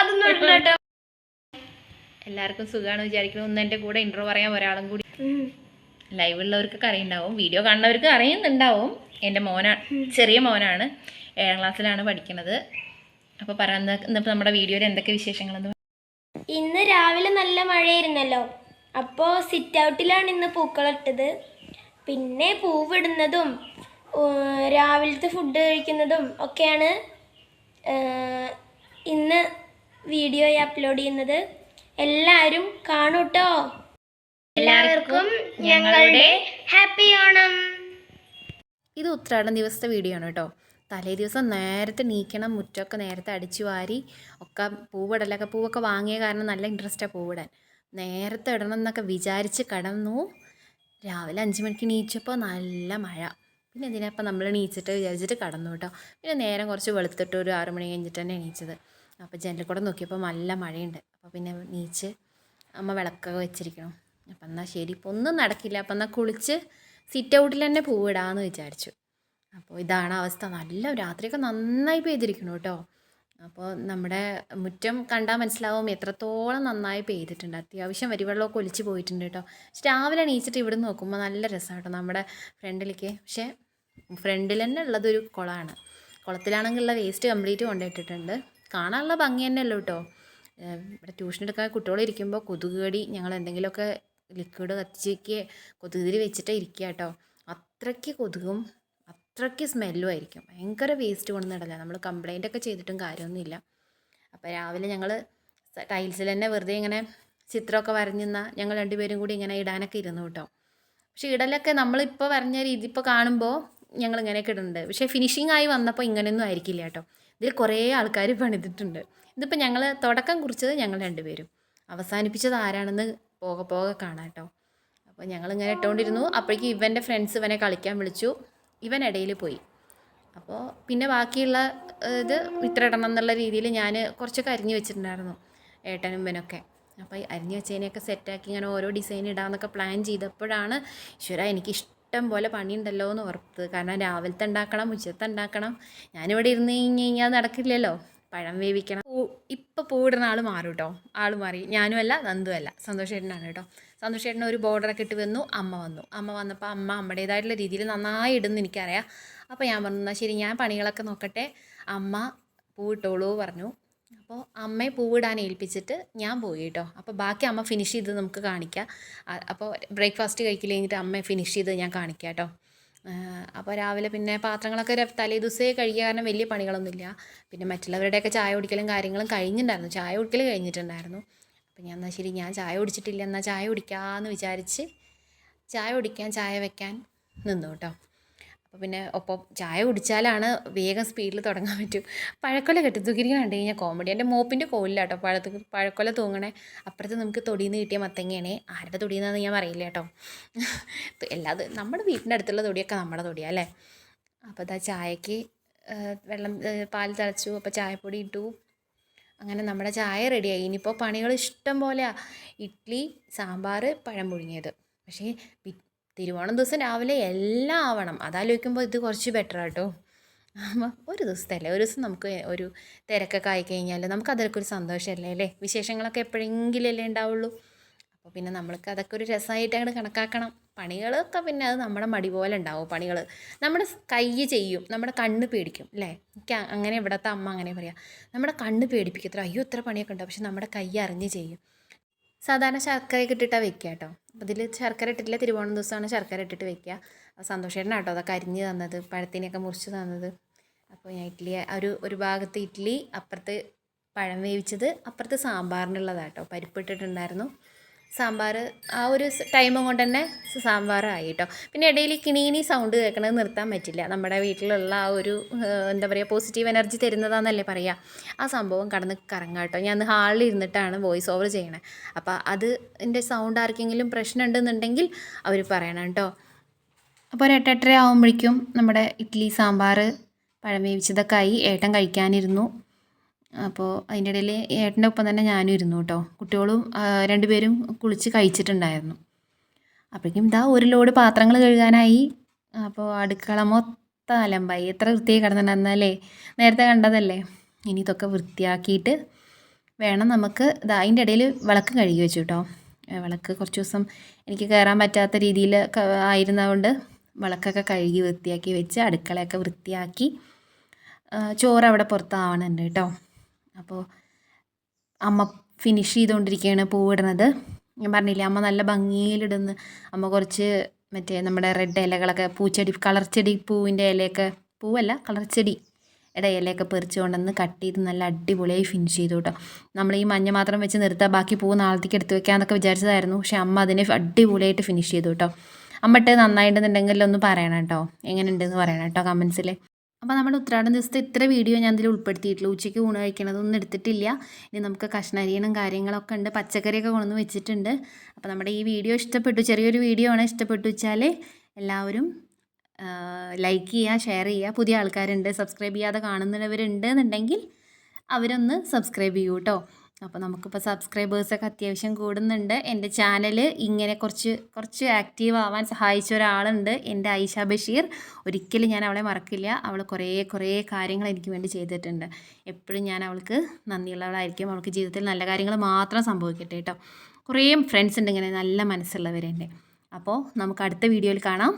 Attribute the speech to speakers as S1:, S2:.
S1: അതൊന്നും
S2: എല്ലാവർക്കും സുഖമാണ് വിചാരിക്കുന്നു. ഒന്ന് എന്റെ കൂടെ ഇൻട്രോ പറയാൻ ഒരാളും കൂടി. ലൈവ് ഉള്ളവർക്കൊക്കെ അറിയുണ്ടാവും. വീഡിയോ കാണുന്നവർക്ക് അറിയുന്നുണ്ടാവും. എന്റെ മോനാണ് ചെറിയ മോനാണ്. ഏഴാം ക്ലാസ്സിലാണ് പഠിക്കുന്നത്. അപ്പോൾ പറയുന്ന ഇന്നിപ്പോൾ നമ്മുടെ വീഡിയോയിൽ എന്തൊക്കെ വിശേഷങ്ങളെന്ന്
S1: ഇന്ന് രാവിലെ നല്ല മഴയായിരുന്നല്ലോ. അപ്പോൾ സിറ്റ് ഔട്ടിലാണ് ഇന്ന് പൂക്കളിട്ടത് പിന്നെ പൂവിടുന്നതും രാവിലത്തെ ഫുഡ് കഴിക്കുന്നതും ഒക്കെയാണ് ഇന്ന് വീഡിയോ അപ്ലോഡ് ചെയ്യുന്നത് എല്ലാവരും കാണൂട്ടോ. എല്ലാവർക്കും ഞങ്ങളുടെ ഹാപ്പി ഓണം.
S2: ഇത് ഉത്രാടം ദിവസത്തെ വീഡിയോ ആണ് കേട്ടോ. തലേ ദിവസം നേരത്തെ നീക്കണം മുറ്റമൊക്കെ നേരത്തെ അടിച്ചു വാരി ഒക്കെ പൂവിടലൊക്കെ പൂവൊക്കെ വാങ്ങിയ കാരണം നല്ല ഇൻട്രസ്റ്റാണ് പൂവിടാൻ. നേരത്തെ ഇടണം എന്നൊക്കെ വിചാരിച്ച് കടന്നു. രാവിലെ അഞ്ച് മണിക്ക് നീച്ചപ്പോൾ നല്ല മഴ. പിന്നെ ഇതിനപ്പം നമ്മൾ നീച്ചിട്ട് വിചാരിച്ചിട്ട് കടന്നു കേട്ടോ. പിന്നെ നേരം കുറച്ച് വെളുത്തിട്ട് ഒരു ആറുമണി കഴിഞ്ഞിട്ട് തന്നെ എണീച്ചത് അപ്പോൾ ജനലിൽ കൂടെ നോക്കിയപ്പോൾ നല്ല മഴയുണ്ട്. അപ്പോൾ പിന്നെ നീച്ച് അമ്മ വിളക്കൊക്കെ വെച്ചിരിക്കണം. അപ്പം എന്നാൽ ശരി. ഇപ്പോൾ ഒന്നും നടക്കില്ല. അപ്പം എന്നാൽ കുളിച്ച് സിറ്റ് ഔട്ടിൽ തന്നെ പൂവിടാമെന്ന് വിചാരിച്ചു. അപ്പോൾ ഇതാണ് അവസ്ഥ. നല്ല രാത്രിയൊക്കെ നന്നായി പെയ്തിരിക്കണം കേട്ടോ. അപ്പോൾ നമ്മുടെ മുറ്റം കണ്ടാൽ മനസ്സിലാവും എത്രത്തോളം നന്നായി പെയ്തിട്ടുണ്ട്. അത്യാവശ്യം വരിവെള്ളമൊക്കെ ഒലിച്ച് പോയിട്ടുണ്ട് കേട്ടോ. പക്ഷെ രാവിലെ എണീച്ചിട്ട് ഇവിടെ നോക്കുമ്പോൾ നല്ല രസമാണ് കേട്ടോ നമ്മുടെ ഫ്രണ്ടിലേക്ക്. പക്ഷേ ഫ്രണ്ടിൽ തന്നെ ഉള്ളതൊരു കുളമാണ് കുളത്തിലാണെങ്കിലുള്ള വേസ്റ്റ് കംപ്ലീറ്റ് കൊണ്ടിട്ടിട്ടുണ്ട് കാണാനുള്ള ഭംഗി തന്നെയല്ലോ കേട്ടോ. ഇവിടെ ട്യൂഷൻ എടുക്കാൻ കുട്ടികളിരിക്കുമ്പോൾ കൊതുക് കടി ഞങ്ങൾ എന്തെങ്കിലുമൊക്കെ ലിക്വിഡ് കത്തിച്ചേക്ക് കൊതുകുതിരി വെച്ചിട്ടേ ഇരിക്കുക കേട്ടോ. അത്രയ്ക്ക് കൊതുകും അത്രയ്ക്ക് സ്മെല്ലും ആയിരിക്കും. ഭയങ്കര വേസ്റ്റ് കൊണ്ടുവന്നിടല നമ്മൾ കംപ്ലൈന്റ് ഒക്കെ ചെയ്തിട്ടും കാര്യമൊന്നുമില്ല. അപ്പോൾ രാവിലെ ഞങ്ങൾ ടൈൽസിൽ തന്നെ വെറുതെ ഇങ്ങനെ ചിത്രമൊക്കെ വരഞ്ഞിരുന്ന ഞങ്ങൾ രണ്ടുപേരും കൂടി ഇങ്ങനെ ഇടാനൊക്കെ ഇരുന്നു കേട്ടോ. പക്ഷേ ഇടലൊക്കെ നമ്മളിപ്പോൾ വരഞ്ഞ രീതി ഇപ്പോൾ കാണുമ്പോൾ ഞങ്ങൾ ഇങ്ങനെയൊക്കെ ഇടുന്നുണ്ട് പക്ഷേ ഫിനിഷിംഗ് ആയി വന്നപ്പോൾ ഇങ്ങനെയൊന്നും ആയിരിക്കില്ല കേട്ടോ. ഇതിൽ കുറേ ആൾക്കാർ പണിതിട്ടുണ്ട്. ഇതിപ്പോൾ ഞങ്ങൾ തുടക്കം കുറിച്ചത് ഞങ്ങൾ രണ്ടുപേരും. അവസാനിപ്പിച്ചത് ആരാണെന്ന് പോകെ പോകെ കാണാം കേട്ടോ. അപ്പോൾ ഞങ്ങളിങ്ങനെ ഇട്ടുകൊണ്ടിരുന്നു അപ്പോഴേക്കും ഇവന്റെ ഫ്രണ്ട്സ് ഇവനെ കളിക്കാൻ വിളിച്ചു. ഇവൻ ഇടയിൽ പോയി. അപ്പോൾ പിന്നെ ബാക്കിയുള്ള ഇത് ഇത്ര ഇടണം എന്നുള്ള രീതിയിൽ ഞാൻ കുറച്ചൊക്കെ അരിഞ്ഞ് വെച്ചിട്ടുണ്ടായിരുന്നു ഏട്ടനും ഇവനൊക്കെ. അപ്പോൾ അരിഞ്ഞ് വെച്ചതിനെയൊക്കെ സെറ്റാക്കി ഇങ്ങനെ ഓരോ ഡിസൈൻ ഇടാമെന്നൊക്കെ പ്ലാൻ ചെയ്തപ്പോഴാണ് ഈശ്വര എനിക്ക് ഇഷ്ടം പോലെ പണിയുണ്ടല്ലോ എന്ന് ഓർത്ത്. കാരണം രാവിലത്തെ ഉണ്ടാക്കണം ഉച്ചത്തെ ഉണ്ടാക്കണം. ഞാനിവിടെ ഇരുന്ന് കഴിഞ്ഞ് കഴിഞ്ഞാൽ നടക്കില്ലല്ലോ. പഴം വേവിക്കണം. പൂ ഇപ്പം പൂവിടുന്ന ആൾ മാറും കേട്ടോ ആൾ മാറി. ഞാനും അല്ല നന്ദുമല്ല സന്തോഷേട്ടനാണ് കേട്ടോ സന്തോഷേട്ടൻ ഒരു ബോർഡറൊക്കെ ഇട്ട് വന്നു അമ്മ വന്നു. അമ്മ വന്നപ്പോൾ അമ്മ അമ്മയുടേതായിട്ടുള്ള രീതിയിൽ നന്നായി ഇടുന്നു എനിക്കറിയാം. അപ്പോൾ ഞാൻ പറഞ്ഞു എന്നാൽ ശരി ഞാൻ പണികളൊക്കെ നോക്കട്ടെ. അമ്മ പൂവിട്ടോളൂ പറഞ്ഞു. അപ്പോൾ അമ്മയെ പൂവിടാൻ ഏൽപ്പിച്ചിട്ട് ഞാൻ പോയി കേട്ടോ. അപ്പോൾ ബാക്കി അമ്മ ഫിനിഷ് ചെയ്ത് നമുക്ക് കാണിക്കാം. അപ്പോൾ ബ്രേക്ക്ഫാസ്റ്റ് കഴിക്കില്ല കഴിഞ്ഞിട്ട് അമ്മയെ ഫിനിഷ് ചെയ്ത് ഞാൻ കാണിക്കാം കേട്ടോ. അപ്പോൾ രാവിലെ പിന്നെ പാത്രങ്ങളൊക്കെ തലേ ദിവസമേ കഴിക്കുക കാരണം വലിയ പണികളൊന്നുമില്ല. പിന്നെ മറ്റുള്ളവരുടെയൊക്കെ ചായ കുടിക്കലും കാര്യങ്ങളും കഴിഞ്ഞിട്ടുണ്ടായിരുന്നു. ചായ കുടിക്കൽ കഴിഞ്ഞിട്ടുണ്ടായിരുന്നു. അപ്പോൾ ഞാൻ എന്നാൽ ശരി ഞാൻ ചായ കുടിച്ചിട്ടില്ല. എന്നാൽ ചായ കുടിക്കാമെന്ന് വിചാരിച്ച് ചായ കുടിക്കാൻ ചായ വെക്കാൻ നിന്നു കേട്ടോ. അപ്പോൾ പിന്നെ ഒപ്പം ചായ കുടിച്ചാലാണ് വേഗം സ്പീഡിൽ തുടങ്ങാൻ പറ്റൂ. പഴക്കൊല കെട്ടി തൂക്കിയിരിക്കുന്ന കണ്ടു കഴിഞ്ഞാൽ കോമഡി എന്റെ മോപ്പിന്റെ കോലിലാട്ടോ പഴത്ത് പഴക്കൊല തൂങ്ങണേ. അപ്പുറത്ത് നമുക്ക് തൊടിയിൽ നിന്ന് കിട്ടിയ മത്തങ്ങയാണേ. ആരുടെ തൊടിയെന്നാന്ന് ഞാൻ പറയില്ല കേട്ടോ. എല്ലാത് നമ്മുടെ വീട്ടിന്റെ അടുത്തുള്ള തൊടിയൊക്കെ നമ്മുടെ തൊടിയാണ് അല്ലേ? അപ്പോൾ ഇതാ ചായക്ക് വെള്ളം പാൽ തിളച്ചു. അപ്പോൾ ചായപ്പൊടി ഇട്ടു. അങ്ങനെ നമ്മുടെ ചായ റെഡിയായി. ഇനിയിപ്പോൾ പണികൾ ഇഷ്ടം പോലെയാണ് ഇഡ്ഡലി സാമ്പാർ പഴം പുഴുങ്ങിയത്. പക്ഷേ തിരുവോണം ദിവസം രാവിലെ എല്ലാം ആവണം. അതാലോചിക്കുമ്പോൾ ഇത് കുറച്ച് ബെറ്റർ കേട്ടോ ഒരു ദിവസത്തല്ലേ? ഒരു ദിവസം നമുക്ക് ഒരു തിരക്കൊക്കെ ആയിക്കഴിഞ്ഞാൽ നമുക്ക് അതിലൊക്കെ ഒരു സന്തോഷമല്ലേ അല്ലേ? വിശേഷങ്ങളൊക്കെ എപ്പോഴെങ്കിലും അല്ലേ ഉണ്ടാവുള്ളൂ. അപ്പോൾ പിന്നെ നമ്മൾക്ക് അതൊക്കെ ഒരു രസമായിട്ട് അങ്ങോട്ട് കണക്കാക്കണം. പണികളൊക്കെ പിന്നെ അത് നമ്മുടെ മടി പോലെ ഉണ്ടാവും പണികൾ നമ്മുടെ കൈ ചെയ്യും നമ്മുടെ കണ്ണ് പേടിക്കും അല്ലേ? എനിക്ക് അങ്ങനെ ഇവിടുത്തെ അമ്മ അങ്ങനെ പറയാം നമ്മുടെ കണ്ണ് പേടിപ്പിക്കത്ര അയ്യോ ഇത്ര പണിയൊക്കെ ഉണ്ടാവും പക്ഷെ നമ്മുടെ കൈ അറിഞ്ഞ് ചെയ്യും. സാധാരണ ശർക്കരയൊക്കെ ഇട്ടിട്ടാണ് വെക്കുക കേട്ടോ. അതിൽ ശർക്കര ഇട്ടിട്ടില്ല. തിരുവോണം ദിവസമാണ് ശർക്കര ഇട്ടിട്ട് വെക്കുക. സന്തോഷേട്ടനാണ് കേട്ടോ അതൊക്കെ അരിഞ്ഞ് തന്നത് പഴത്തിനെയൊക്കെ മുറിച്ച് തന്നത്. അപ്പോൾ ഞാൻ ഇഡ്ഡലി ഒരു ഒരു ഭാഗത്ത് ഇഡ്ഡലി അപ്പുറത്ത് പഴം വേവിച്ചത് അപ്പുറത്ത് സാമ്പാറിനുള്ളതാണ് കേട്ടോ. പരിപ്പ് ഇട്ടിട്ടുണ്ടായിരുന്നു. സാമ്പാർ ആ ഒരു ടൈമും കൊണ്ട് തന്നെ സാമ്പാറായി കേട്ടോ പിന്നെ ഇടയിൽ കിണീനി സൗണ്ട് കേൾക്കണത് നിർത്താൻ പറ്റില്ല. നമ്മുടെ വീട്ടിലുള്ള ആ ഒരു എന്താ പറയുക പോസിറ്റീവ് എനർജി തരുന്നതാണെന്നല്ലേ പറയുക ആ സംഭവം കടന്ന് കറങ്ങാം കേട്ടോ. ഞാൻ ഹാളിൽ ഇരുന്നിട്ടാണ് വോയിസ് ഓവർ ചെയ്യണത് അപ്പോൾ അത് എന്റെ സൗണ്ട് ആർക്കെങ്കിലും പ്രശ്നമുണ്ടെന്നുണ്ടെങ്കിൽ അവർ പറയണം കേട്ടോ. അപ്പോൾ ഒരു എട്ടെട്ടര ആകുമ്പോഴേക്കും നമ്മുടെ ഇഡ്ഡലി സാമ്പാർ പഴം വേവിച്ചതൊക്കെ ആയി. ഏട്ടൻ കഴിക്കാനിരുന്നു. അപ്പോൾ അതിന്റെ ഇടയിൽ ഏട്ടന്റെ ഒപ്പം തന്നെ ഞാനും ഇരുന്നു കേട്ടോ. കുട്ടികളും രണ്ടുപേരും കുളിച്ച് കഴിച്ചിട്ടുണ്ടായിരുന്നു. അപ്പോഴേക്കും ഇതാ ഒരു ലോഡ് പാത്രങ്ങൾ കഴുകാനായി. അപ്പോൾ അടുക്കള മൊത്തം അലമ്പായി. എത്ര വൃത്തിയായി കിടന്നിട്ടുണ്ടെന്നല്ലേ? നേരത്തെ കണ്ടതല്ലേ? ഇനി ഇതൊക്കെ വൃത്തിയാക്കിയിട്ട് വേണം നമുക്ക് ഇതാ അതിന്റെ ഇടയിൽ വിളക്ക് കഴുകി വെച്ചു കേട്ടോ. വിളക്ക് കുറച്ച് ദിവസം എനിക്ക് കയറാൻ പറ്റാത്ത രീതിയിൽ ആയിരുന്നതുകൊണ്ട് വിളക്കൊക്കെ കഴുകി വൃത്തിയാക്കി വെച്ച് അടുക്കളയൊക്കെ വൃത്തിയാക്കി ചോറ് അവിടെ പുറത്താവണുണ്ട് കേട്ടോ. അപ്പോൾ അമ്മ ഫിനിഷ് ചെയ്തുകൊണ്ടിരിക്കുകയാണ് പൂവിടുന്നത് ഞാൻ പറഞ്ഞില്ലേ അമ്മ നല്ല ഭംഗിയിലിടുന്നു അമ്മ കുറച്ച് മറ്റേ നമ്മുടെ റെഡ് ഇലകളൊക്കെ പൂച്ചെടി കളർ ചെടി പൂവിന്റെ ഇലയൊക്കെ പൂവല്ല കളർ ചെടി യുടെ ഇലയൊക്കെ പെറിച്ച് കൊണ്ടുവന്ന് കട്ട് ചെയ്ത് നല്ല അടിപൊളിയായി ഫിനിഷ് ചെയ്തു കേട്ടോ നമ്മൾ ഈ മഞ്ഞ മാത്രം വെച്ച് നിർത്താം ബാക്കി പൂ നാളത്തേക്ക് എടുത്ത് വെക്കാമെന്നൊക്കെ വിചാരിച്ചതായിരുന്നു. പക്ഷേ അമ്മ അതിനെ അടിപൊളിയായിട്ട് ഫിനിഷ് ചെയ്തു കേട്ടോ അമ്മ ഇട്ട് നന്നായിട്ടുണ്ടെങ്കിൽ ഒന്ന് പറയണം കേട്ടോ. എങ്ങനെയുണ്ടെന്ന് പറയണം കേട്ടോ കമൻസിൽ അപ്പോൾ നമ്മുടെ ഉത്രാടം ദിവസത്തെ ഇത്ര വീഡിയോ ഞാൻ ഇതിൽ ഉൾപ്പെടുത്തിയിട്ടുള്ളൂ. ഉച്ചയ്ക്ക് ഊണ് കഴിക്കണതൊന്നും എടുത്തിട്ടില്ല. ഇനി നമുക്ക് കഷ്ണരിയണം കാര്യങ്ങളൊക്കെ ഉണ്ട്. പച്ചക്കറിയൊക്കെ കൊണ്ടുവന്ന് വെച്ചിട്ടുണ്ട്. അപ്പോൾ നമ്മുടെ ഈ വീഡിയോ ഇഷ്ടപ്പെട്ടു ചെറിയൊരു വീഡിയോ ആണ് ഇഷ്ടപ്പെട്ടു വെച്ചാൽ എല്ലാവരും ലൈക്ക് ചെയ്യുക ഷെയർ ചെയ്യുക. പുതിയ ആൾക്കാരുണ്ട് സബ്സ്ക്രൈബ് ചെയ്യാതെ കാണുന്നവരുണ്ട് എന്നുണ്ടെങ്കിൽ അവരൊന്ന് സബ്സ്ക്രൈബ് ചെയ്യൂ കേട്ടോ അപ്പോൾ നമുക്കിപ്പോൾ സബ്സ്ക്രൈബേഴ്സൊക്കെ അത്യാവശ്യം കൂടുന്നുണ്ട്. എന്റെ ചാനൽ ഇങ്ങനെ കുറച്ച് കുറച്ച് ആക്റ്റീവ് ആവാൻ സഹായിച്ച ഒരാളുണ്ട്. എന്റെ ഐഷ ബഷീർ. ഒരിക്കലും ഞാൻ അവളെ മറക്കില്ല. അവൾ കുറേ കുറേ കാര്യങ്ങൾ എനിക്ക് വേണ്ടി ചെയ്തിട്ടുണ്ട്. എപ്പോഴും ഞാൻ അവൾക്ക് നന്ദിയുള്ളവളായിരിക്കും. അവൾക്ക് ജീവിതത്തിൽ നല്ല കാര്യങ്ങൾ മാത്രം സംഭവിക്കട്ടെ കേട്ടോ കുറേ ഫ്രണ്ട്സ് ഉണ്ട് ഇങ്ങനെ നല്ല മനസ്സുള്ളവരെ അപ്പോൾ നമുക്ക് അടുത്ത വീഡിയോയിൽ കാണാം.